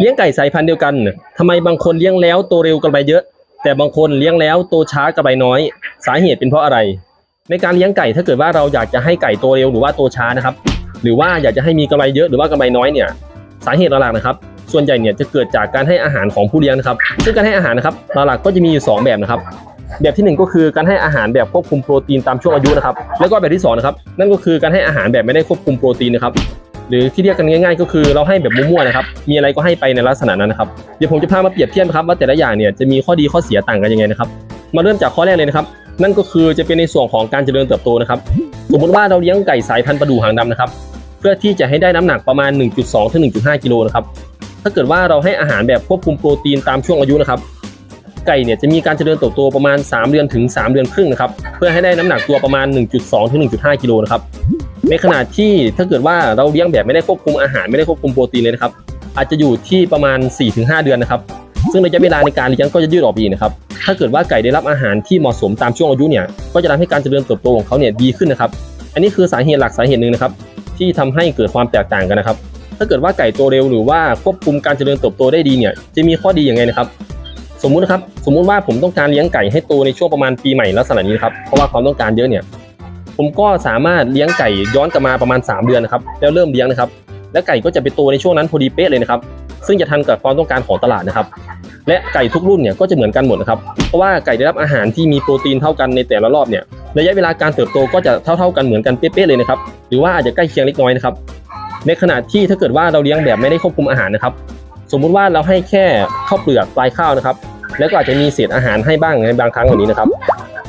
เลี้ยงไก่สายพันธุ์เดียวกันทำไมบางคนเลี้ยงแล้วโตเร็วกันไปเยอะ แต่บางคนเลี้ยงแล้วโตช้ากันไปน้อย สาเหตุเป็นเพราะอะไร ในการเลี้ยงไก่ถ้าเกิดว่าเราอยากจะให้ไก่โตเร็วหรือว่าโตช้านะครับ หรือว่าอยากจะให้มีกำไรเยอะหรือว่ากำไรน้อยเนี่ย สาเหตุหลักๆนะครับ ส่วนใหญ่เนี่ยจะเกิดจากการให้อาหารของผู้เลี้ยงนะครับ ซึ่งการให้อาหารนะครับหลักๆก็จะมีอยู่สองแบบนะครับแบบที่หนึ่งก็คือการให้อาหารแบบควบคุมโปรตีนตามช่วงอายุนะครับ แล้วก็แบบที่สองนะครับนั่นก็คือการให้อาหารแบบไม่ได้ควบคุมโปรตีนนะครับ หรือที่เรียกกันง่ายๆ ก็คือเราให้แบบมั่วๆนะครับมีอะไรก็ให้ไปในลักษณะนั้นนะครับเดี๋ยวผมจะพามาเปรียบเทียบครับว่าแต่ละอย่างเนี่ยจะมีข้อดีข้อเสียต่างกันยังไงนะครับมาเริ่มจากข้อแรกเลยนะครับนั่นก็คือจะเป็นในส่วนของการเจริญเติบโตนะครับสมมติว่าเราเลี้ยงไก่สายพันธุ์ประดูหางดำนะครับเพื่อที่จะให้ได้น้ำหนักประมาณ 1.2ถึง1.5กิโลนะครับถ้าเกิดว่าเราให้อาหารแบบควบคุมโปรตีนตามช่วงอายุนะครับไก่เนี่ยจะมีการเจริญเติบโตประมาณ 3 เดือนถึง 3 เดือนครึ่งนะครับเพื่อให้ได้น้ำหนักตัวประมาณ 1.2ถึง1.5กิโลนะครับ ในขณะที่ถ้าเกิดว่าเราเลี้ยงแบบไม่ได้ควบคุมอาหารไม่ได้ควบคุมโปรตีนเลยนะครับ อาจจะอยู่ที่ประมาณ 4-5 เดือนนะครับ ซึ่งระยะเวลาในการเลี้ยงก็จะยืดออกไปอีกนะครับ ถ้าเกิดว่าไก่ได้รับอาหารที่เหมาะสมตามช่วงอายุเนี่ย ก็จะทำให้การเจริญเติบโตของเขาเนี่ยดีขึ้นนะครับ อันนี้คือสาเหตุหลักสาเหตุหนึ่งนะครับ ที่ทำให้เกิดความแตกต่างกันนะครับ ถ้าเกิดว่าไก่โตเร็วหรือว่าควบคุมการเจริญเติบโตได้ดีเนี่ย จะมีข้อดีอย่างไงนะครับสมมุตินะครับ สมมุติว่าผมต้องการเลี้ยงไก่ให้โตในช่วงประมาณปีใหม่ลักษณะนี้นครับ เพราะว่าความต้องการเยอะเนี่ย ผมก็สามารถเลี้ยงไก่ย้อนกลับมาประมาณ 3 เดือนนะครับแล้วเริ่มเลี้ยงนะครับ และไก่ก็จะไปโตในช่วงนั้นพอดีเป๊ะเลยนะครับ ซึ่งจะทันกับความต้องการของตลาดนะครับ และไก่ทุกรุ่นเนี่ยก็จะเหมือนกันหมดนะครับเพราะว่าไก่ได้รับอาหารที่มีโปรตีนเท่ากันในแต่ละรอบเนี่ยระยะเวลาการเติบโตก็จะเท่าๆกันเหมือนกันเป๊ะๆเลยนะครับหรือว่าอาจจะใกล้เคียงเล็กน้อยนะครับในขณะที่ถ้าเกิดว่าเราเลี้ยงแบบไม่ได้ควบคุมอาหารนะครับ สมมุติว่าเราให้แค่ข้าวเปลือกปลายข้าวนะครับ แล้วก็อาจจะมีเศษอาหารให้บ้างในบางครั้งแบบนี้นะครับ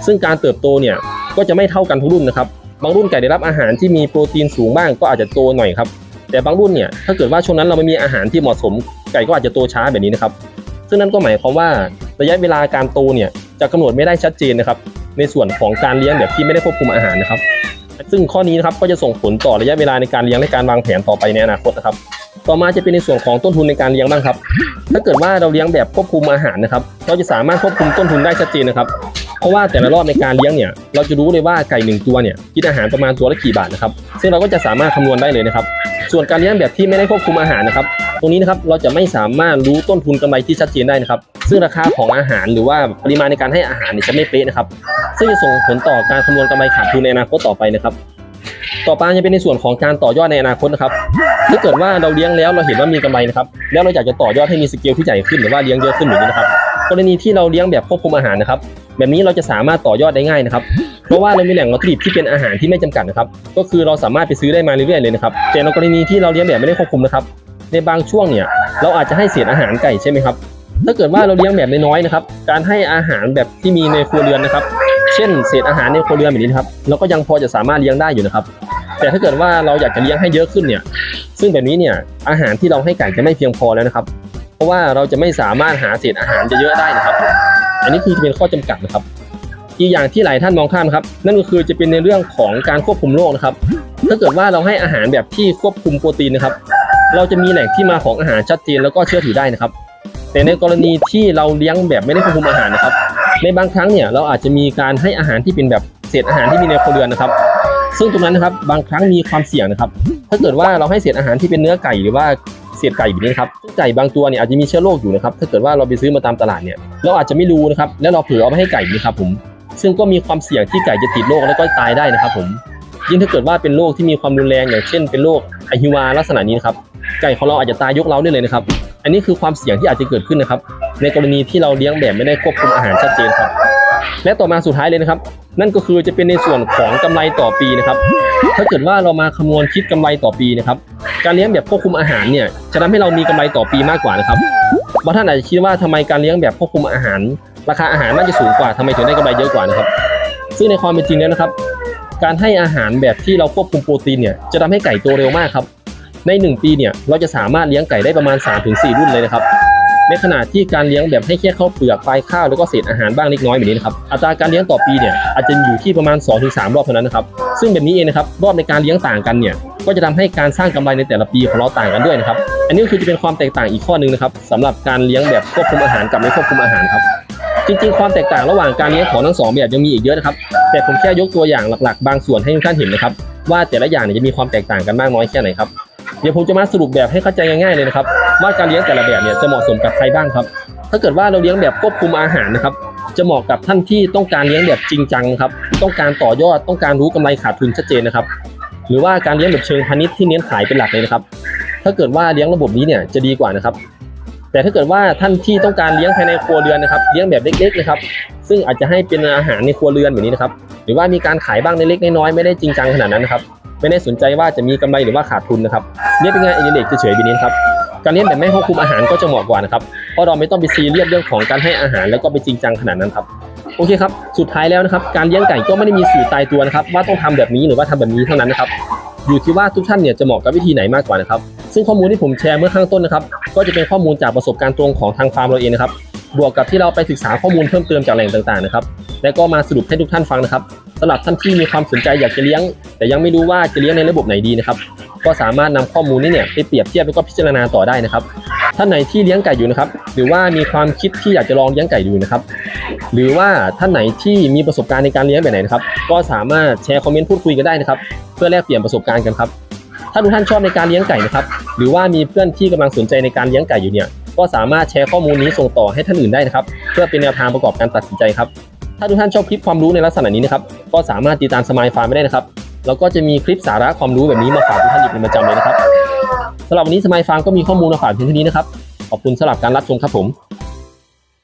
ซึ่งการเติบโตเนี่ย ก็จะไม่เท่ากันทุกรุ่นนะครับบางรุ่นไก่ได้รับอาหารที่มีโปรตีนสูงบ้างก็อาจจะโตหน่อยครับแต่บางรุ่นเนี่ยถ้าเกิดว่าช่วงนั้นเราไม่มีอาหารที่เหมาะสม ไก่ก็อาจจะโตช้าแบบนี้นะครับซึ่งนั่นก็หมายความว่าระยะเวลาการโตเนี่ยจะกำหนดไม่ได้ชัดเจนนะครับในส่วนของการเลี้ยงแบบที่ไม่ได้ควบคุมอาหารนะครับ ซึ่งข้อนี้นะครับก็จะส่งผลต่อระยะเวลาในการเลี้ยงและการวางแผนต่อไปในอนาคตนะครับ ต่อมาจะเป็นในส่วนของต้นทุนในการเลี้ยงบ้างครับ ถ้าเกิดว่าเราเลี้ยงแบบควบคุมอาหารนะครับ เราจะสามารถควบคุมต้นทุนได้ชัดเจนนะครับ เพราะว่าแต่ละรอบในการเลี้ยงเนี่ยเราจะรู้เลยว่าไก่หนึ่งตัวเนี่ยกินอาหารประมาณตัวละกี่บาทนะครับซึ่งเราก็จะสามารถคำนวณได้เลยนะครับ ส่วนการเลี้ยงแบบที่ไม่ได้ควบคุมอาหารนะครับ ตรงนี้นะครับเราจะไม่สามารถรู้ต้นทุนกำไรที่ชัดเจนได้นะครับ ซึ่งราคาของอาหารหรือว่าปริมาณในการให้อาหารเนี่ยจะไม่เป๊ะนะครับ ซึ่งจะส่งผลต่อการคำนวณกำไรขาดทุนในอนาคตต่อไปนะครับต่อไปจะเป็นในส่วนของการต่อยอดในอนาคตนะครับ ถ้าเกิดว่าเราเลี้ยงแล้วเราเห็นว่ามีกำไรนะครับ แล้วเราอยากจะต่อยอดให้มีสเกลที่ใหญ่ขึ้นหรือว่าเลี้ยงเยอะขึ้นอย่างนี้นะครับ กรณีที่เราเลี้ยงแบบควบคุมอาหารนะครับ แบบนี้เราจะสามารถต่อยอดได้ง่ายนะครับ เพราะว่าเรามีแหล่งวัตถุดิบที่เป็นอาหารที่ไม่จำกัดนะครับ ก็คือเราสามารถไปซื้อได้มาเรื่อยๆเลยนะครับ แต่ในกรณีที่เราเลี้ยงแบบไม่ได้ควบคุมนะครับ ในบางช่วงเนี่ย เราอาจจะให้เศษอาหารไก่ใช่ไหมครับ ถ้าเกิดว่าเราเลี้ยงแบบน้อยๆนะครับ การให้อาหารแบบที่มีในครัวเรือนนะครับ เช่น เศษอาหารในครัวเรือนแบบนี้นะครับเราก็ยังพอจะสามารถเลี้ยงได้อยู่นะครับ แต่ถ้าเกิดว่าเราอยากจะเลี้ยงให้เยอะขึ้นเนี่ย ซึ่งแบบนี้เนี่ย อาหารที่เราให้ไก่จะไม่เพียงพอแล้วนะครับ เพราะว่าเราจะไม่สามารถหาเศษอาหารเยอะได้นะครับ อันนี้คือจะเป็นข้อจำกัดนะครับ อีกอย่างที่หลายท่านมองข้ามนครับ นั่นก็คือจะเป็นในเรื่องของการควบคุมโรคนะครับ ถ้าเกิดว่าเราให้อาหารแบบที่ควบคุมโปรตีนนะครับ เราจะมีแหล่งที่มาของอาหารชัดเจนแล้วก็เชื่อถือได้นะครับ แต่ในกรณีที่เราเลี้ยงแบบไม่ได้ควบคุมอาหารนะครับ ในบางครั้งเนี่ยเราอาจจะมีการให้อาหารที่เป็นแบบเศษอาหารที่มีในครัวเรือนนะครับ ซึ่งตรงนั้นนะครับบางครั้งมีความเสี่ยงนะครับ ถ้าเกิดว่าเราให้เศษอาหารที่เป็นเนื้อไก่หรือว่า เศษไก่แบบนี้นะครับซึ่งไก่บางตัวเนี่ยอาจจะมีเชื้อโรคอยู่นะครับถ้าเกิดว่าเราไปซื้อมาตามตลาดเนี่ยเราอาจจะไม่รู้นะครับแล้วเราเผลอเอาไปให้ไก่นะครับผมซึ่งก็มีความเสี่ยงที่ไก่จะติดโรคแล้วก็ตายได้นะครับผมยิ่งถ้าเกิดว่าเป็นโรคที่มีความรุนแรงอย่างเช่น เป็นโรคไอฮิวาลักษณะนี้นะครับไก่ของเราอาจจะตายยกเล้าได้เลยนะครับ อันนี้คือความเสี่ยงที่อาจจะเกิดขึ้นนะครับ ในกรณีที่เราเลี้ยงแบบไม่ได้ควบคุมอาหารชัดเจนครับ และต่อมาสุดท้ายเลยนะครับ นั่นก็คือจะเป็นในส่วนของกำไรต่อปีนะครับ ถ้าเกิดว่าเรามาคำนวณคิดกำไรต่อปีนะครับ การเลี้ยงแบบควบคุมอาหารเนี่ยจะทำให้เรามีกำไรต่อปีมากกว่านะครับบางท่านอาจจะคิดว่าทำไมการเลี้ยงแบบควบคุมอาหาร ราคาอาหารน่าจะสูงกว่าทำไมถึงได้กำไรเยอะกว่านะครับ ซึ่งในความเป็นจริงแล้วนะครับ การให้อาหารแบบที่เราควบคุมโปรตีนเนี่ยจะทำให้ไก่โตเร็วมากครับใน 1 ปีเนี่ยเราจะสามารถเลี้ยงไก่ได้ประมาณ 3-4 รุ่นเลยนะครับ ในขณะที่การเลี้ยงแบบให้แค่ข้าวเปลือกปลายข้าวแล้วก็เศษอาหารบ้างเล็กน้อยแบบนี้นะครับอัตราการเลี้ยงต่อปีเนี่ยอาจจะอยู่ที่ประมาณ 2-3 รอบเท่านั้นนะครับซึ่งแบบนี้เองนะครับรอบในการเลี้ยงต่างกันเนี่ยก็จะทำให้การสร้างกำไรในแต่ละปีของเราต่างกันด้วยนะครับอันนี้คือจะเป็นความแตกต่างอีกข้อหนึ่งนะครับสำหรับการเลี้ยงแบบควบคุมอาหารกับไม่ควบคุมอาหารครับจริงๆ ความแตกต่างระหว่างการเลี้ยงของทั้งสองแบบยังมีอีกเยอะนะครับ แต่ผมแค่ยกตัวอย่างหลักๆ บางส่วนให้ทุกท่านเห็นนะครับ ว่าแต่ละอย่างเนี่ยจะมีความแตกต่างกันมากน้อยแค่ไหนครับ เดี๋ยวผมจะมาสรุปแบบให้เข้าใจง่ายๆเลยนะครับ ว่าการเลี้ยงแต่ละแบบเนี่ยจะเหมาะสมกับใครบ้างครับ ถ้าเกิดว่าเราเลี้ยงแบบควบคุมอาหารนะครับ จะเหมาะกับท่านที่ต้องการเลี้ยงแบบจริงจังครับ ต้องการต่อยอดต้องการรู้กำไรขาดทุนชัดเจนนะครับ หรือว่าการเลี้ยงแบบเชิงพาณิชย์ที่เน้นขายเป็นหลักเลยนะครับ ถ้าเกิดว่าเลี้ยงระบบนี้เนี่ยจะดีกว่านะครับ แต่ถ้าเกิดว่าท่านที่ต้องการเลี้ยงภายในครัวเรือนนะครับ เลี้ยงแบบเล็ก ๆ นะครับ ซึ่งอาจจะให้เป็นอาหารในครัวเรือนแบบนี้นะครับ หรือว่ามีการขายบ้างเล็กๆน้อยๆไม่ได้จริงจังขนาดนั้นนะครับไม่ได้สนใจว่าจะมีกำไรหรือว่าขาดทุนนะครับเลี้ยเป็นงานอดิเรกเฉยๆแบบนี้ครับ การเลี้ยงแบบไม่ควบคุมอาหารก็จะเหมาะกว่านะครับ เพราะเราไม่ต้องไปซีเรียสเรื่องของการให้อาหารแล้วก็ไปจริงจังขนาดนั้นครับ โอเคครับ สุดท้ายแล้วนะครับ การเลี้ยงไก่ก็ไม่ได้มีสูตรตายตัวนะครับ ว่าต้องทำแบบนี้หรือว่าทำแบบนี้เท่านั้นนะครับ อยู่ที่ว่าทุกท่านเนี่ยจะเหมาะกับวิธีไหนมากกว่านะครับ ซึ่งข้อมูลที่ผมแชร์เมื่อข้างต้นนะครับ ก็จะเป็นข้อมูลจากประสบการณ์ตรงของทางฟาร์มเราเองนะครับ บวกกับที่เราไปศึกษาข้อมูลเพิ่มเติมจากแหล่งต่างๆนะครับ และก็มาสรุปให้ทุกท่านฟังนะครับสำหรับท่านที่มีความสนใจอยากจะเลี้ยง แต่ยังไม่รู้ว่าจะเลี้ยงในระบบไหนดีนะครับ ก็สามารถนำข้อมูลนี้เนี่ยไปเปรียบเทียบแล้วก็พิจารณาต่อได้นะครับ ท่านไหนที่เลี้ยงไก่อยู่นะครับ หรือว่ามีความคิดที่อยากจะลองเลี้ยงไก่ดูนะครับ หรือว่าท่านไหนที่มีประสบการณ์ในการเลี้ยงแบบไหนนะครับ ก็สามารถแชร์คอมเมนต์พูดคุยกันได้นะครับ เพื่อแลกเปลี่ยนประสบการณ์กันครับ ถ้าทุกท่านชอบในการเลี้ยงไก่นะครับ หรือว่ามีเพื่อนที่กำลังสนใจในการเลี้ยงไก่อยู่เนี่ย ก็สามารถแชร์ข้อมูลนี้ส่งต่อให้ท่านอื่นได้นะครับ เพื่อเป็นแนวทางประกอบการตัดสินใจครับ ถ้าทุกท่านชอบคลิปความรู้ในลักษณะนี้นะครับ ก็สามารถติดตามสมายฟาร์มได้นะครับ แล้วก็จะมีคลิปสาระความรู้แบบนี้มาฝากทุกท่านอยู่เป็นประจำเลยนะครับสำหรับวันนี้สมัยฟางก็มีข้อมูลมาฝากเพียงเท่านี้นะครับ ขอบคุณสำหรับการรับชมครับผม